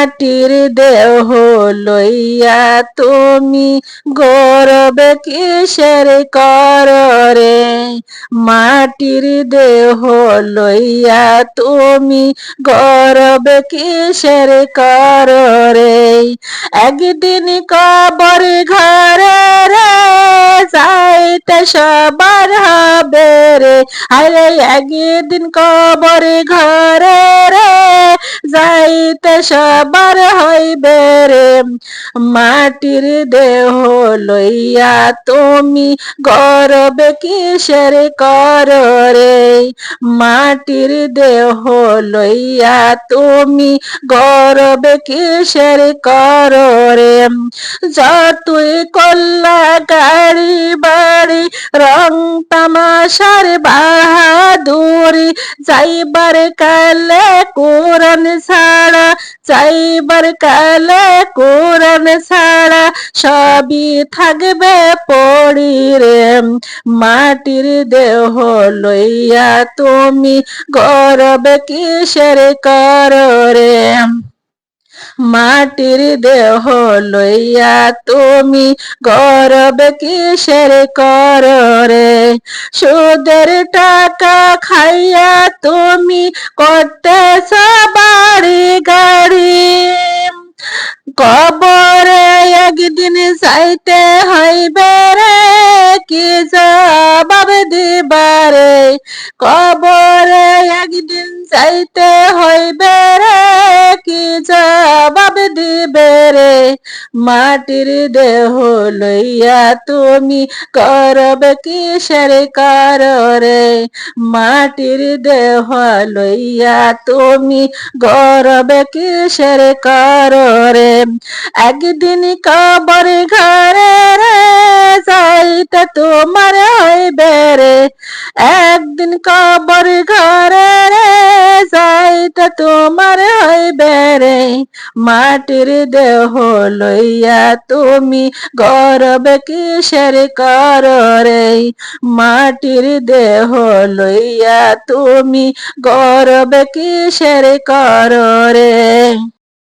মাটির দেহ লইয়া তুমি গৌরব কিসের কর রে মাটির দেহ লইয়া তুমি গৌরব কিসের কর রে একদিন কবর ঘরে রে যাইতে সবার হবে রে। আরে একদিন কবর ঘরে রে সবার হইবে রে, মাটির দেহ লইয়া তুমি গরব কিসের কর রে? মাটির দেহ লইয়া তুমি গরব কিসের কর রে? যতই কল্লা গাড়ি বাড়ি রং তামাশার বাহাদুরি, যাইবার কালে কোরআন ছাড়া, যাইবার কালে কোরআন ছাড়া সবই থাকবে পড়ি রে মাটির দেহ লইয়া তুমি গরব কিসের কর রে মাটির দেহ লইয়া তুমি গরব কিসের কর রে? সুদের টাকা খাইয়া তুমি করতেছ বাড়ি গাড়ি। কবরে একদিন যাইতে হইবে রে, কি জবাব দিবারে কবরে একদিন যাইতে হইবে মাটির দেহ লইয়া তুমি করব কিসের কর রে মাটির দেহ লইয়া তুমি গরব কিসের কর রে একদিন কবর ঘরে রে যাইতে তোমার হইবে রে। একদিন কবর ঘরে রে মাটির দেহ লইয়া তুমি গৌরব কিসের কর রে? মাটির দেহ লইয়া তুমি গৌরব কিসের কর রে?